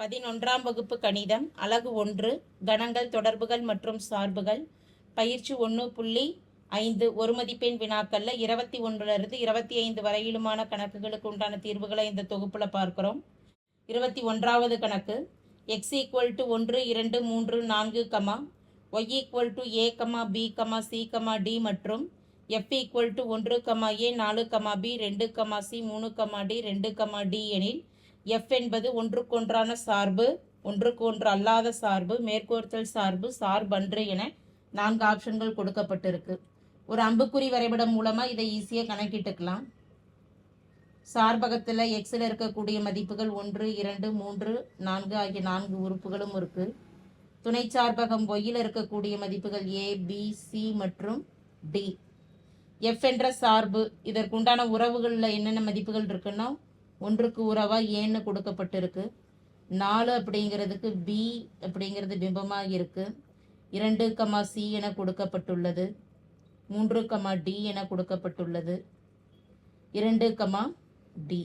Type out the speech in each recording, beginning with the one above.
பதினொன்றாம் வகுப்பு கணிதம் அலகு ஒன்று கணங்கள் தொடர்புகள் மற்றும் சார்புகள். பயிற்சி ஒன்று புள்ளி ஐந்து ஒரு மதிப்பெண் வினாக்கள்ல இருபத்தி ஒன்றுலேருந்து இருபத்தி ஐந்து வரையிலுமான கணக்குகளுக்கு உண்டான தீர்வுகளை இந்த தொகுப்பில் பார்க்குறோம். இருபத்தி ஒன்றாவது கணக்கு எக்ஸ் ஈக்குவல் டு ஒன்று இரண்டு மூன்று நான்கு comma Y equal to A comma B comma C comma D மற்றும் எஃப் ஈக்குவல் டு ஒன்று கமா ஏ நாலு கமா பி ரெண்டு கமா சி மூணு கமா டி ரெண்டு கமா டி எனில் எஃப் என்பது ஒன்றுக்கொன்றான சார்பு ஒன்றுக்கு ஒன்று அல்லாத சார்பு மேற்கோர்த்தல் சார்பு சார்பன்று என நான்கு ஆப்ஷன்கள் கொடுக்கப்பட்டிருக்கு. ஒரு அம்புக்குறி வரைபடம் மூலமாக இதை ஈஸியாக கணக்கிட்டுக்கலாம். சார்பகத்தில் எக்ஸில் இருக்கக்கூடிய மதிப்புகள் ஒன்று இரண்டு மூன்று நான்கு ஆகிய நான்கு உறுப்புகளும் இருக்குது துணை சார்பகம் ஒய்யில் இருக்கக்கூடிய மதிப்புகள் ஏ பி சி மற்றும் டி எஃப் என்ற சார்பு இதற்குண்டான உறவுகளில் என்னென்ன மதிப்புகள் இருக்குன்னா ஒன்றுக்கு உறவா ஏன்னு கொடுக்கப்பட்டிருக்கு. நாலு அப்படிங்கிறதுக்கு பி அப்படிங்கிறது பிம்பமாக இருக்கு. இரண்டு கமா சி என கொடுக்கப்பட்டுள்ளது. மூன்று கமா டி என கொடுக்கப்பட்டுள்ளது. இரண்டு கமா டி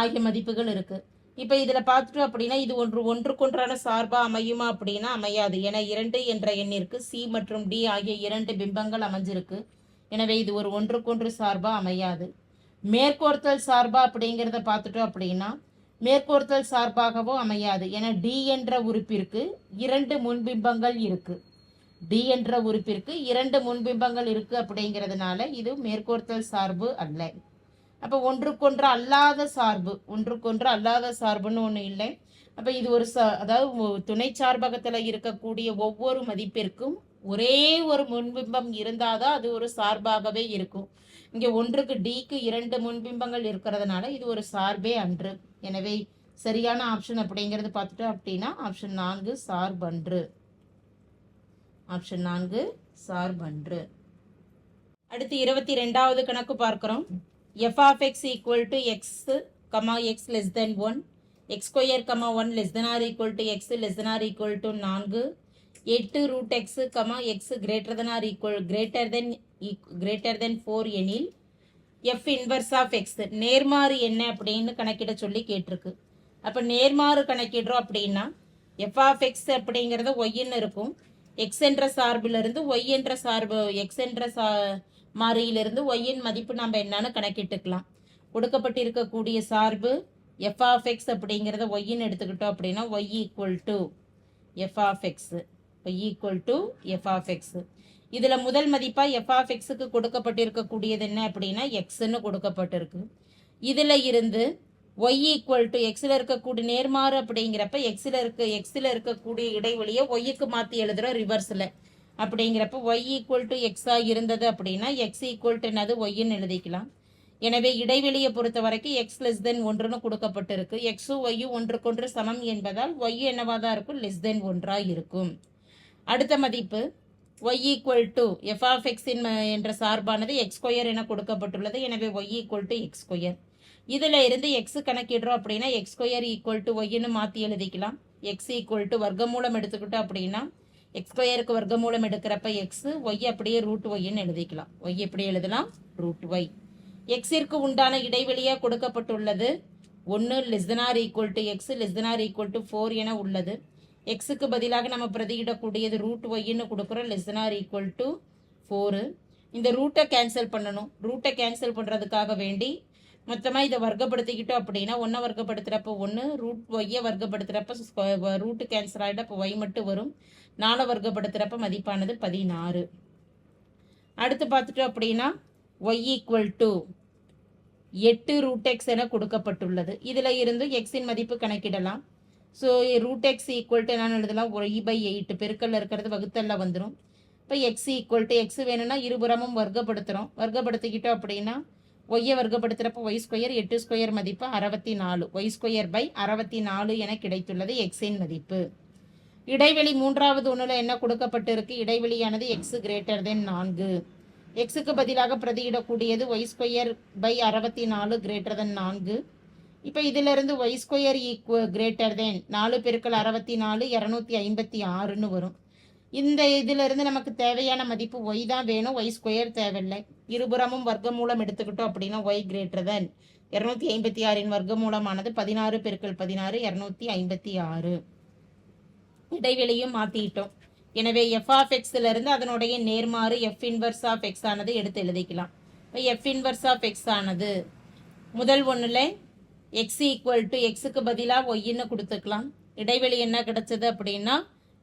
ஆகிய மதிப்புகள் இருக்கு. இப்போ இதில் பார்த்துட்டோம் அப்படின்னா இது ஒன்று ஒன்றுக்கொன்றான சார்பாக அமையுமா அப்படின்னா அமையாது. என இரண்டு என்ற எண்ணிற்கு சி மற்றும் டி ஆகிய இரண்டு பிம்பங்கள் அமைஞ்சிருக்கு. எனவே இது ஒரு ஒன்றுக்கொன்று சார்பாக அமையாது. மேற்கோர்த்தல் சார்பா அப்படிங்கிறத பார்த்துட்டோம் அப்படின்னா மேற்கோர்த்தல் சார்பாகவோ அமையாது. என டி என்ற உறுப்பிற்கு இரண்டு முன்பிம்பங்கள் இருக்கு. டி என்ற உறுப்பிற்கு இரண்டு முன்பிம்பங்கள் இருக்கு அப்படிங்கிறதுனால இது மேற்கோர்த்தல் சார்பு அல்ல. அப்போ ஒன்றுக்கொன்று அல்லாத சார்பு ஒன்றுக்கொன்று அல்லாத சார்புன்னு ஒன்று இல்லை. அப்போ இது ஒரு ச அதாவது துணை சார்பகத்தில் இருக்கக்கூடிய ஒவ்வொரு மதிப்பிற்கும் ஒரே ஒரு முன்பிம்பம் இருந்தாதான் அது ஒரு சார்பாகவே இருக்கும். இங்கே ஒன்றுக்கு டிக்கு இரண்டு முன்பிம்பங்கள் இருக்கிறதுனால இது ஒரு சார்பே அன்று. எனவே சரியான ஆப்ஷன் அப்படிங்கிறது பார்த்துட்டோம் அப்படின்னா ஆப்ஷன் நான்கு சார்பன்று. ஆப்ஷன் நான்கு சார்பன்று. அடுத்து இருபத்தி ரெண்டாவது கணக்கு பார்க்குறோம். F of X equal to X comma X less than one X square comma one less than or equal to X less than or equal to நான்கு எட்டு root X comma X greater than or equal greater than greater than four எனில் F inverse of X நேர்மாறு என்ன அப்படின்னு கணக்கிட சொல்லி கேட்டிருக்கு. அப்போ நேர்மாறு கணக்கிடுறோம் அப்படின்னா எஃப் ஆஃப் எக்ஸ் அப்படிங்கிறது ஒய்ன்னு இருக்கும். எக்ஸ் என்ற சார்பிலிருந்து ஒய் என்ற சார்பு எக்ஸ் என்ற சா மாறியிலிருந்து ஒய்யின் மதிப்பு நம்ம என்னன்னு கணக்கிட்டுக்கலாம். கொடுக்கப்பட்டிருக்கக்கூடிய சார்பு எஃப் ஆஃப் எக்ஸ் அப்படிங்கிறத ஒய்ன்னு எடுத்துக்கிட்டோம் அப்படின்னா Y equal to F of X Y equal to F of X இதில் முதல் மதிப்பாக எஃப் ஆஃப் எக்ஸுக்கு கொடுக்கப்பட்டிருக்கக்கூடியது என்ன அப்படின்னா எக்ஸ்ன்னு கொடுக்கப்பட்டிருக்கு. இதில் இருந்து ஒய் ஈக்குவல் டு எக்ஸில் இருக்கக்கூடிய நேர்மாறு அப்படிங்கிறப்ப எக்ஸில் இருக்க எக்ஸில் இருக்கக்கூடிய இடைவெளியை ஒய்யுக்கு மாற்றி எழுதுகிறோம் ரிவர்ஸில் அப்படிங்கிறப்ப ஒய் ஈக்குவல் டு எக்ஸாக இருந்தது அப்படின்னா எக்ஸ் ஈக்குவல் டு என்னது? ஒய்ன்னு எழுதிக்கலாம். எனவே இடைவெளியை பொறுத்த வரைக்கும் எக்ஸ் லெஸ் தென் ஒன்றுன்னு கொடுக்கப்பட்டிருக்கு. எக்ஸும் ஒய்யும் ஒன்றுக்கொன்று சமம் என்பதால் ஒய் என்னவாக தான் இருக்கும்? லெஸ் தென் ஒன்றாக இருக்கும். அடுத்த மதிப்பு. Y equal to f of x என்ற சார்பானது எக்ஸ் ஸ்கொயர் என கொடுக்கப்பட்டுள்ளது. எனவே y equal to x square இதில் இருந்து எக்ஸ் கணக்கிடுறோம் அப்படின்னா எக்ஸ் ஸ்கொயர் ஈக்குவல் டு ஒய்ன்னு மாற்றி எழுதிக்கலாம். எக்ஸ் ஈக்குவல் டு வர்க்கமூலம் எடுத்துக்கிட்டோம் அப்படின்னா எக்ஸ் ஸ்கொயருக்கு வர்க்கமூலம் எடுக்கிறப்ப எக்ஸ் ஒய் அப்படியே ரூட் ஒய்ன்னு எழுதிக்கலாம். ஒய் எப்படி எழுதலாம்? ரூட் ஒய் எக்ஸிற்கு உண்டான இடைவெளியாக கொடுக்கப்பட்டுள்ளது. ஒன்று less than or equal to X less than or equal to four என உள்ளது. எக்ஸுக்கு பதிலாக நம்ம பிரதியிடக்கூடியது ரூட் ஒய்ன்னு கொடுக்குறோம். லெஸ்னார் ஈக்குவல் டு ஃபோரு இந்த ரூட்டை கேன்சல் பண்ணணும். ரூட்டை கேன்சல் பண்ணுறதுக்காக வேண்டி மொத்தமாக இதை வர்க்கப்படுத்திக்கிட்டோம் அப்படின்னா ஒன்றை வர்க்கப்படுத்துகிறப்ப ஒன்று ரூட் ஒய்யை வர்க்கப்படுத்துகிறப்ப ரூட்டு கேன்சல் ஆகிட்டு அப்போ ஒய் மட்டும் வரும். நாலை வர்க்கப்படுத்துகிறப்ப மதிப்பானது பதினாறு. அடுத்து பார்த்துட்டோம் அப்படின்னா ஒய் ஈக்குவல் டு எட்டு ரூட் எக்ஸ் என கொடுக்கப்பட்டுள்ளது. இதில் இருந்து எக்ஸின் மதிப்பு கணக்கிடலாம். So root X equal to என்னன்னு எழுதலாம். ஒய் பை எயிட் பெருக்கல்ல இருக்கிறது வகுத்தல்ல வந்துடும் இப்போ எக்ஸ் ஈக்குவல் டு எக்ஸ் வேணும்னா இருபுறமும் வர்க்கப்படுத்துகிறோம் வர்க்கப்படுத்திக்கிட்டோம் அப்படின்னா ஒய்யை வர்க்கப்படுத்துகிறப்ப ஒய் ஸ்கொயர் எட்டு ஸ்கொயர் மதிப்பு அறுபத்தி நாலு ஒய் ஸ்கொயர் பை அறுபத்தி நாலு என கிடைத்துள்ளது எக்ஸின் மதிப்பு. இடைவெளி மூன்றாவது ஒன்றில் என்ன கொடுக்கப்பட்டிருக்கு? இடைவெளியானது எக்ஸ் கிரேட்டர் தென் நான்கு. எக்ஸுக்கு பதிலாக பிரதியிடக்கூடியது ஒய் ஸ்கொயர் பை அறுபத்தி நாலு கிரேட்டர் தென் நான்கு. இப்போ இதிலிருந்து Y square equal greater than நாலு பெருக்கள் அறுபத்தி நாலு இரநூத்தி ஐம்பத்தி ஆறுன்னு வரும். இந்த இதிலிருந்து நமக்கு தேவையான மதிப்பு ஒய் தான் வேணும். ஒய் ஸ்கொயர் தேவையில்லை. இருபுறமும் வர்க்கமூலம் எடுத்துக்கிட்டோம் அப்படின்னா ஒய் கிரேட்டர் தென் இரநூத்தி ஐம்பத்தி ஆறின் வர்க்கமூலமானது பதினாறு பெருக்கள் பதினாறு இரநூத்தி ஐம்பத்தி ஆறு. இடைவெளியும் மாற்றிட்டோம் எனவே எஃப் ஆஃப் எக்ஸ்ல இருந்து அதனுடைய நேர்மாறு எஃப் இன்வர்ஸ் ஆஃப் எக்ஸ் ஆனது எடுத்து எழுதிக்கலாம். இப்போ எஃப் இன்வர்ஸ் ஆஃப் எக்ஸ் ஆனது முதல் ஒன்றில் எக்ஸ் ஈக்குவல் டு எக்ஸுக்கு பதிலாக ஒய்ன்னு கொடுத்துக்கலாம். இடைவெளி என்ன கிடைச்சது அப்படின்னா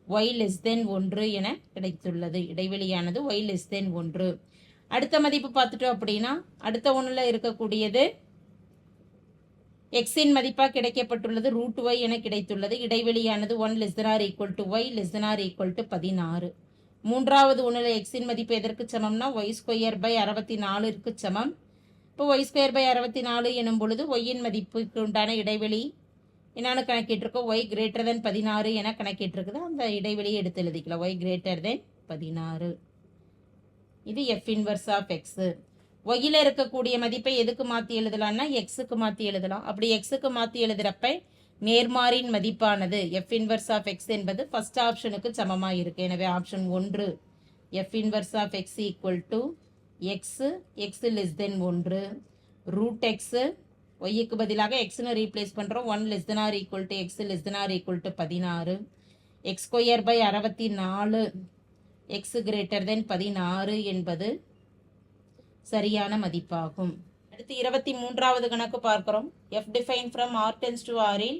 ஒய் லெஸ் தென் ஒன்று என கிடைத்துள்ளது. இடைவெளியானது ஒய் லெஸ் தென் ஒன்று. அடுத்த மதிப்பு பார்த்துட்டோம் அப்படின்னா அடுத்த ஒன்றில் இருக்கக்கூடியது எக்ஸின் மதிப்பாக கிடைக்கப்பட்டுள்ளது ரூட் ஒய் என கிடைத்துள்ளது. இடைவெளியானது one less or equal to Y less or equal to பதினாறு. மூன்றாவது ஒன்றில் எக்ஸின் மதிப்பு எதற்கு சமம்னா ஒய் ஸ்கொயர் பை அறுபத்தி நாலுக்கு சமம். இப்போ ஒய் ஸ்கொயர் பை அறுபத்தி நாலு எனும் பொழுது ஒய்யின் மதிப்புக்கு உண்டான இடைவெளி என்னான்னு கணக்கிட்டிருக்கோம்? ஒய் கிரேட்டர் தென் பதினாறு என கணக்கிட்டிருக்குது. அந்த இடைவெளியை எடுத்து எழுதிக்கலாம். ஒய் கிரேட்டர் தென் பதினாறு. இது எஃப் இன்வர்ஸ் ஆஃப் எக்ஸு ஒய்யில் இருக்கக்கூடிய மதிப்பை எதுக்கு மாற்றி எழுதலாம்னா எக்ஸுக்கு மாற்றி எழுதலாம். அப்படி எக்ஸுக்கு மாற்றி எழுதுகிறப்ப நேர்மாறின் மதிப்பானது எஃப் இன்வர்ஸ் ஆஃப் எக்ஸ் என்பது ஃபஸ்ட் ஆப்ஷனுக்கு சமமாக இருக்குது எனவே ஆப்ஷன் ஒன்று F inverse of X equal to X X less than ஒன்று ரூட் எக்ஸு ஒய்யுக்கு பதிலாக எக்ஸ்னு ரீப்ளேஸ் பண்ணுறோம் one less than or equal to X less than or equal to பதினாறு. எக்ஸ் ஸ்கொயர் பை அறுபத்தி நாலு எக்ஸ் கிரேட்டர் தென் பதினாறு என்பது சரியான மதிப்பாகும். அடுத்து இருபத்தி மூன்றாவது கணக்கு பார்க்குறோம். F define from R tends to ஆரில்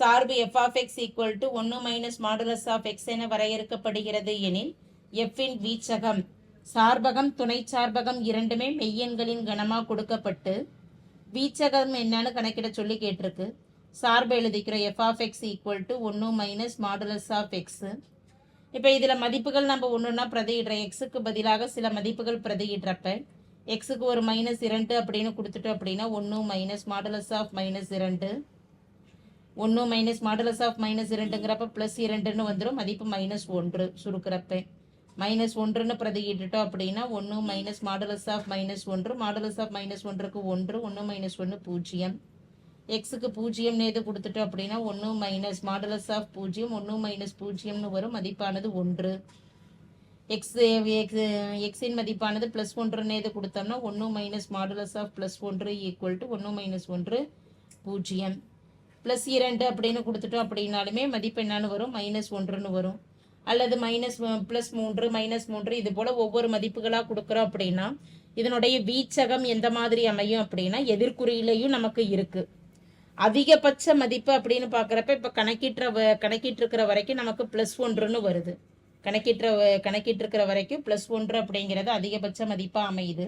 சார்பு F of X equal to ஒன்று மைனஸ் மாடுலஸ் ஆஃப் எக்ஸ் என வரையறுக்கப்படுகிறது எனில் எஃப்பின் வீச்சகம் சார்பகம் துணை சார்பகம் இரண்டுமே மெய்யெண்களின் கணமாக கொடுக்கப்பட்டு வீச்சகம் என்னன்னு கணக்கிட சொல்லி கேட்டிருக்கு. சார்பு எழுதிக்கிறோம் F of X equal to ஒன்று மைனஸ் மாடுலஸ் ஆஃப் எக்ஸு இப்போ இதில் மதிப்புகள் நம்ம ஒன்றுனா பிரதியிடுறோம் எக்ஸுக்கு பதிலாக சில மதிப்புகள் பிரதியிடுறப்ப எக்ஸுக்கு ஒரு மைனஸ் இரண்டு அப்படின்னு கொடுத்துட்டோம் அப்படின்னா ஒன்று மைனஸ் மாடுலஸ் ஆஃப் மைனஸ் இரண்டு. ஒன்று மைனஸ் மாடுலஸ் ஆஃப் மைனஸ் இரண்டுங்கிறப்ப ப்ளஸ் இரண்டுன்னு வந்துடும் மதிப்பு மைனஸ் ஒன்று சுருக்கிறப்ப. மைனஸ் ஒன்றுன்னு பிரதியிட்டுட்டோம் அப்படின்னா ஒன்று மைனஸ் மாடலஸ் ஆஃப் மைனஸ் ஒன்று மாடலஸ் ஆஃப் மைனஸ் ஒன்றுக்கு ஒன்று ஒன்று மைனஸ் ஒன்று பூஜ்ஜியம். எக்ஸுக்கு பூஜ்ஜியம் நேது கொடுத்துட்டோம் அப்படின்னா ஒன்று மைனஸ் மாடலஸ் ஆஃப் பூஜ்ஜியம் ஒன்று மைனஸ் பூஜ்ஜியம்னு வரும் மதிப்பானது ஒன்று. எக்ஸ் எக்ஸ் எக்ஸின் மதிப்பானது ப்ளஸ் ஒன்றுன்னு எது கொடுத்தோம்னா ஒன்று மைனஸ் மாடுலஸ் ஆஃப் ப்ளஸ் ஒன்று ஈக்குவல் டு ஒன்று மைனஸ் ஒன்று பூஜ்ஜியம். ப்ளஸ் இரண்டு அப்படின்னு கொடுத்துட்டோம் அப்படின்னாலுமே மதிப்பு என்னன்னு வரும் மைனஸ் ஒன்றுன்னு வரும். அல்லது மைனஸ் ப்ளஸ் uh, மூன்று மைனஸ் மூன்று இது போல் ஒவ்வொரு மதிப்புகளாக கொடுக்குறோம் அப்படின்னா இதனுடைய வீச்சகம் எந்த மாதிரி அமையும் அப்படின்னா எதிர்குறியிலையும் நமக்கு இருக்குது அதிகபட்ச மதிப்பு அப்படின்னு பார்க்குறப்ப இப்போ கணக்கிட்டுற கணக்கிட்டு வரைக்கும் நமக்கு ப்ளஸ் ஒன்றுன்னு வருது. கணக்கிட்டுற கணக்கிட்டு வரைக்கும் ப்ளஸ் ஒன்று அப்படிங்கிறது அதிகபட்ச மதிப்பாக அமையுது.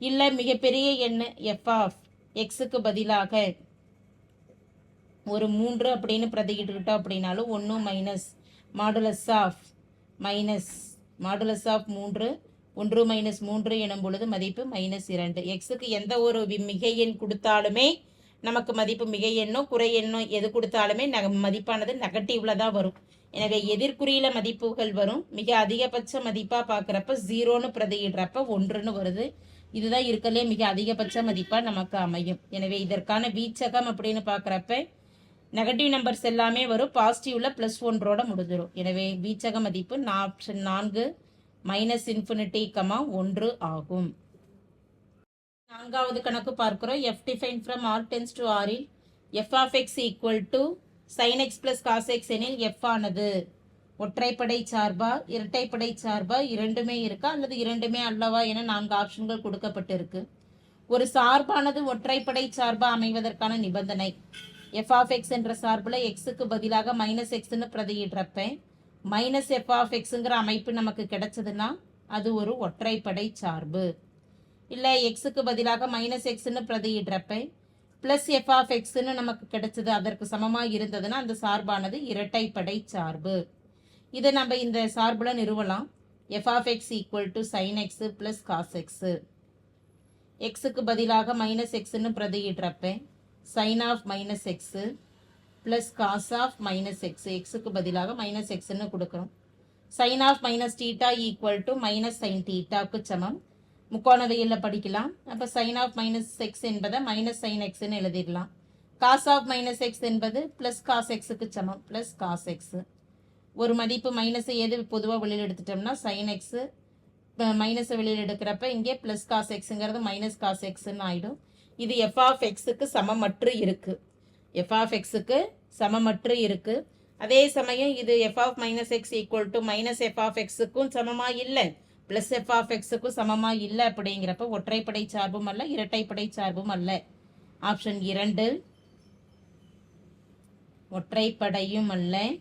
இல்லை மிகப்பெரிய எண் எஃப் ஆஃப் எக்ஸுக்கு பதிலாக ஒரு மூன்று அப்படின்னு பிரதிக்கிட்டுக்கிட்டோம் அப்படின்னாலும் ஒன்று minus modulus of minus modulus of மூன்று ஒன்று மைனஸ் மூன்று எனும் பொழுது மதிப்பு மைனஸ் இரண்டு. எக்ஸுக்கு எந்த ஒரு மிகை எண் கொடுத்தாலுமே நமக்கு மதிப்பு மிக எண்ணோ குறை எண்ணோ எது கொடுத்தாலுமே நக மதிப்பானது நெகட்டிவ்ல தான் வரும். எனவே எதிர்குறியில மதிப்புகள் வரும். மிக அதிகபட்ச மதிப்பாக பார்க்குறப்ப ஜீரோன்னு பிரதியிடுறப்ப ஒன்றுன்னு வருது. இதுதான் இருக்கலே மிக அதிகபட்ச மதிப்பாக நமக்கு அமையும். எனவே இதற்கான வீச்சகம் அப்படின்னு பார்க்குறப்ப நெகட்டிவ் நம்பர்ஸ் எல்லாமே வரும். பாசிட்டிவ்ல ப்ளஸ் ஒன்றோட முடிஞ்சிடும் எனவே வீச்சக மதிப்பு ஆப்ஷன் நான்கு மைனஸ் இன்ஃபினிட்டி கமா ஒன்று ஆகும். நான்காவது கணக்கு பார்க்கிறோம். F define from R tends to ஆரில் F of X equal to sine X plus cos X எனில் எஃப் ஆனது. ஒற்றைப்படை சார்பா இரட்டைப்படை சார்பா இரண்டுமே இருக்கா அல்லது இரண்டுமே அல்லவா என நான்கு ஆப்ஷன்கள் கொடுக்கப்பட்டிருக்கு. ஒரு சார்பானது ஒற்றைப்படை சார்பா அமைவதற்கான நிபந்தனை. எஃப் ஆஃப் எக்ஸ் என்ற சார்பில் எக்ஸுக்கு பதிலாக மைனஸ் எக்ஸ்ன்னு பிரதியிடுறப்ப மைனஸ் எஃப் ஆஃப் எக்ஸுங்கிற அமைப்பு நமக்கு கிடைச்சதுன்னா அது ஒரு ஒற்றைப்படை சார்பு. இல்லை எக்ஸுக்கு பதிலாக மைனஸ் எக்ஸ்ன்னு பிரதியிடுறப்ப ப்ளஸ் எஃப் ஆஃப் எக்ஸ்ன்னு நமக்கு கிடைச்சது அதற்கு சமமாக இருந்ததுன்னா அந்த சார்பானது இரட்டைப்படை சார்பு. இதை நம்ம இந்த சார்பில் நிறுவலாம். F of X equal to sine X plus cos X எக்ஸுக்கு பதிலாக மைனஸ் எக்ஸ்ன்னு பிரதியிடுறப்ப sine of minus X plus cos of minus X எக்ஸுக்கு பதிலாக மைனஸ் எக்ஸ்ன்னு கொடுக்குறோம். Sine of minus theta equal to minus sine டீட்டாக்கு சமம். முக்கோணவியலில் படிக்கலாம். அப்போ சைன் ஆஃப் மைனஸ் எக்ஸ் என்பதை மைனஸ் சைன் எக்ஸ்ன்னு எழுதிடலாம். காஸ் ஆஃப் மைனஸ் எக்ஸ் என்பது ப்ளஸ் காஸ் எக்ஸுக்கு சமம். ப்ளஸ் காஸ் எக்ஸு ஒரு மதிப்பு மைனஸை எது பொதுவாக வெளியில் எடுத்துட்டோம்னா சைன் எக்ஸு மைனஸை வெளியில் எடுக்கிறப்ப இங்கே ப்ளஸ் காஸ் எக்ஸுங்கிறது மைனஸ் காஸ் எக்ஸ்ன்னு ஆகிடும் இது எஃப் ஆஃப் எக்ஸுக்கு சமமற்று இருக்குது எஃப் ஆஃப் எக்ஸுக்கு சமமற்று இருக்கு. அதே சமயம் இது F of minus X equal to minus F of எக்ஸுக்கும் இல்லை. ப்ளஸ் எஃப் ஆஃப் எக்ஸுக்கும் இல்லை அப்படிங்கிறப்ப ஒற்றைப்படை சார்பும் அல்ல இரட்டைப்படை சார்பும் அல்ல. ஆப்ஷன் இரண்டு. ஒற்றைப்படையும் அல்ல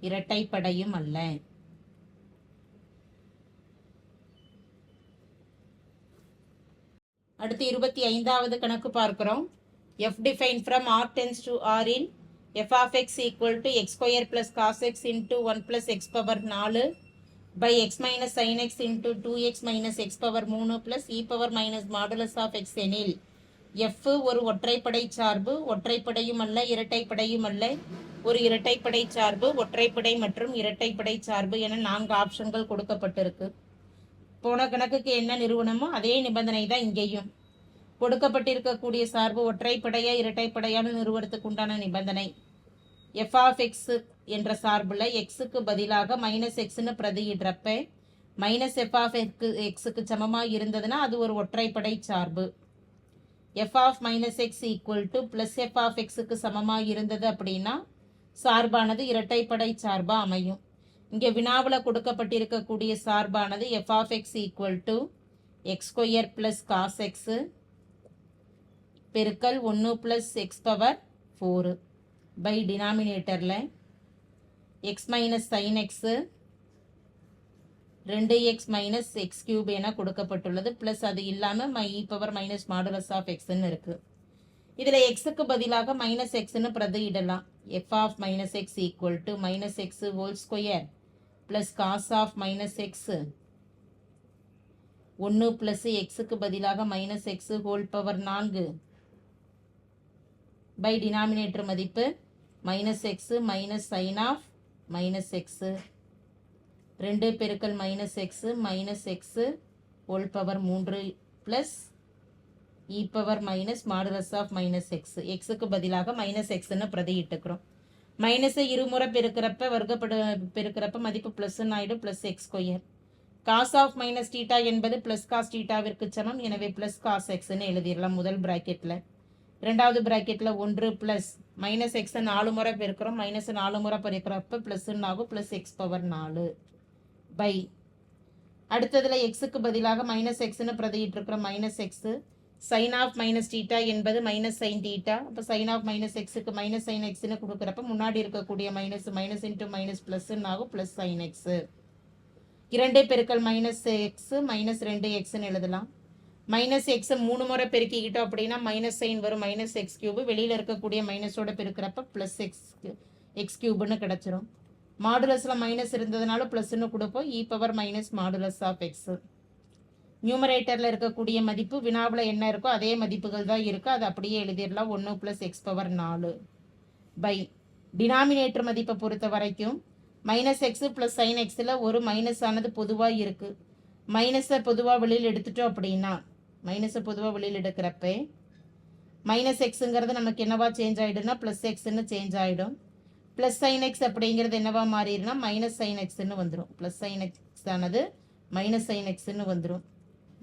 இரட்டைப்படையும் அல்ல. அடுத்து இருபத்தி ஐந்தாவது கணக்கு பார்க்குறோம். F define from R tends to R in F of X equal to X square plus cos X into one plus X power நாலு by X minus sine X into two X minus X power மூணு plus E power minus modulus of X எனில் F ஒரு ஒற்றைப்படை சார்பு ஒற்றைப்படையும் அல்ல இரட்டைப்படையும் அல்ல. ஒரு இரட்டைப்படை சார்பு ஒற்றைப்படை மற்றும் இரட்டைப்படை சார்பு என நான்கு ஆப்ஷன்கள் கொடுக்கப்பட்டிருக்கு. போன கணக்குக்கு என்ன நிறுவனமோ அதே நிபந்தனை தான் இங்கேயும். கொடுக்கப்பட்டிருக்கக்கூடிய சார்பு ஒற்றைப்படையா இரட்டைப்படையான நிறுவனத்துக்கு உண்டான நிபந்தனை. எஃப் ஆஃப் எக்ஸ் என்ற சார்பில் எக்ஸுக்கு பதிலாக மைனஸ் எக்ஸ்னு பிரதியிடுறப்ப மைனஸ் எஃப் ஆஃப் எக்ஸு எக்ஸுக்கு சமமாக இருந்ததுன்னா அது ஒரு ஒற்றைப்படை சார்பு. F of minus X equal to plus F of எக்ஸுக்கு சமமாக இருந்தது அப்படின்னா சார்பானது இரட்டைப்படை சார்பாக அமையும். இங்கே வினாவில் கொடுக்கப்பட்டிருக்கக்கூடிய சார்பானது F of X equal to X square plus cos X பெருக்கல் ஒன்று plus X power four by டினாமினேட்டரில் எக்ஸ் மைனஸ் சைன் எக்ஸு ரெண்டு எக்ஸ் மைனஸ் எக்ஸ் கியூப் என கொடுக்கப்பட்டுள்ளது. ப்ளஸ் அது இல்லாமல் my E e power minus modulus of எக்ஸ்ன்னு இருக்குது இதில் எக்ஸுக்கு பதிலாக மைனஸ் எக்ஸ்ன்னு பிரதியிடலாம். F of minus X equal to minus X whole square plus cos of minus X ஒன்று ப்ளஸ் எக்ஸுக்கு பதிலாக மைனஸ் எக்ஸு ஹோல் பவர் நான்கு. பை டினாமினேட்டர் மதிப்பு minus X minus sine of minus X ரெண்டு பெருக்கல் minus X minus X whole power மூன்று plus E power minus modulus of minus X எக்ஸுக்கு பதிலாக மைனஸ் எக்ஸ்ன்னு பிரதியிட்டுக்கிறோம் மைனஸை இருமுறை பெருக்கிறப்ப வர்க்கப்படு பெருக்கிறப்ப மதிப்பு ப்ளஸ்ன்னு ஆகிடும் plus X square cos of minus theta என்பது ப்ளஸ் காஸ் டீட்டாவிற்கு சமம். எனவே ப்ளஸ் காஸ் எக்ஸ்ன்னு எழுதிடலாம் முதல் ப்ராக்கெட்டில் ரெண்டாவது ப்ராக்கெட்டில் ஒன்று ப்ளஸ் மைனஸ் எக்ஸை நாலு முறை பெருக்கிறோம். மைனஸ் நாலு முறை பெருக்கிறப்ப ப்ளஸ்ன்னு ஆகும் ப்ளஸ் எக்ஸ் பவர் நாலு. பை அடுத்ததில் எக்ஸுக்கு பதிலாக மைனஸ் எக்ஸ்ன்னு பிரதிட்டு இருக்கிற minus x sine of minus theta என்பது மைனஸ் சைன் டீட்டா அப்போ சைன் ஆஃப் மைனஸ் எக்ஸுக்கு மைனஸ் சைன் எக்ஸ்னு கொடுக்குறப்ப முன்னாடி இருக்கக்கூடிய மைனஸ் மைனஸ் இன்ட்டு மைனஸ் ப்ளஸ்ன்னு ஆகும் ப்ளஸ் சைன் எக்ஸு இரண்டு பெருக்கல் மைனஸ் எக்ஸு மைனஸ் ரெண்டு எக்ஸ்ன்னு எழுதலாம். மைனஸ் எக்ஸை மூணு முறை பெருக்கிக்கிட்டோம் அப்படின்னா மைனஸ் சைன் வரும் மைனஸ் எக்ஸ் கியூபு வெளியில் இருக்கக்கூடிய மைனஸோட பெருக்கிறப்ப ப்ளஸ் எக்ஸ் எக்ஸ் கியூப்னு கிடச்சிரும். மாடுலஸில் மைனஸ் இருந்ததுனால ப்ளஸ்ன்னு கொடுப்போம். E power minus modulus of X நியூமரேட்டரில் இருக்கக்கூடிய மதிப்பு வினாவில் என்ன இருக்கோ அதே மதிப்புகள் தான் இருக்குது அது அப்படியே எழுதிடலாம். ஒன்று ப்ளஸ் எக்ஸ் பவர் நாலு பை டினாமினேட்டர் மதிப்பை பொறுத்த வரைக்கும் மைனஸ் எக்ஸு ப்ளஸ் சைன் எக்ஸில் ஒரு மைனஸ் ஆனது பொதுவாக இருக்குது மைனஸை பொதுவாக வெளியில் எடுத்துட்டோம் அப்படின்னா மைனஸை பொதுவாக வெளியில் எடுக்கிறப்ப மைனஸ் எக்ஸுங்கிறது நமக்கு என்னவா சேஞ்ச் ஆகிடும்னா ப்ளஸ் எக்ஸ்ன்னு சேஞ்ச் ஆகிடும் ப்ளஸ் சைன் எக்ஸ் அப்படிங்கிறது என்னவா மாறிடுனா மைனஸ் சைன் எக்ஸ்ன்னு வந்துடும் ப்ளஸ் சைன் எக்ஸ் ஆனது மைனஸ் சைன் எக்ஸ்ன்னு வந்துடும்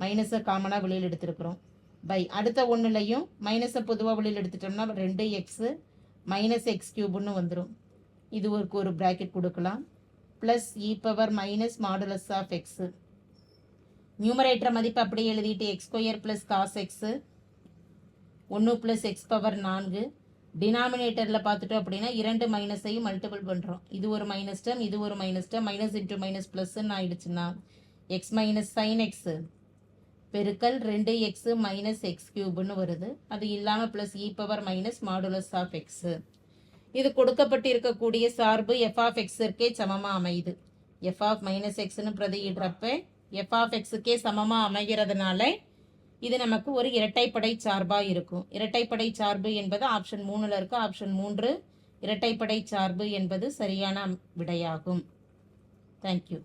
மைனஸை காமனாக வெளியில் எடுத்துருக்குறோம். பை அடுத்த ஒன்றுலையும் மைனஸை பொதுவாக வெளியில் எடுத்துட்டோம்னா ரெண்டு எக்ஸு மைனஸ் எக்ஸ் கியூப்னு வந்துடும் இது ஒரு ஒரு ப்ராக்கெட் கொடுக்கலாம். Plus e power minus modulus of x numerator மதிப்பு அப்படியே எழுதிட்டு x square plus cos x ஒன்று ப்ளஸ் எக்ஸ் பவர் நான்கு. டினாமினேட்டரில் பார்த்துட்டோம் அப்படின்னா இரண்டு மைனஸையும் மல்டிபிள் பண்ணுறோம் இது ஒரு மைனஸ் டேம் இது ஒரு minus term minus into minus ப்ளஸ்ன்னு ஆயிடுச்சுன்னா எக்ஸ் மைனஸ் சைன் எக்ஸு பெருக்கல் ரெண்டு எக்ஸு மைனஸ் எக்ஸ் கியூப்னு வருது. அது இல்லாமல் plus e power minus modulus of x இது கொடுக்கப்பட்டு இருக்கக்கூடிய சார்பு எஃப் ஆஃப் எக்ஸிற்கே சமமாக அமையுது. எஃப் ஆஃப் மைனஸ் எக்ஸ்னு பிரதியிடுறப்ப எஃப் ஆஃப் எக்ஸுக்கே சமமாக அமைகிறதுனால இது நமக்கு ஒரு இரட்டைப்படை சார்பாக இருக்கும். இரட்டைப்படை சார்பு என்பது ஆப்ஷன் மூணில் இருக்கு. ஆப்ஷன் மூன்று இரட்டைப்படை சார்பு என்பது சரியான விடையாகும். தேங்க்யூ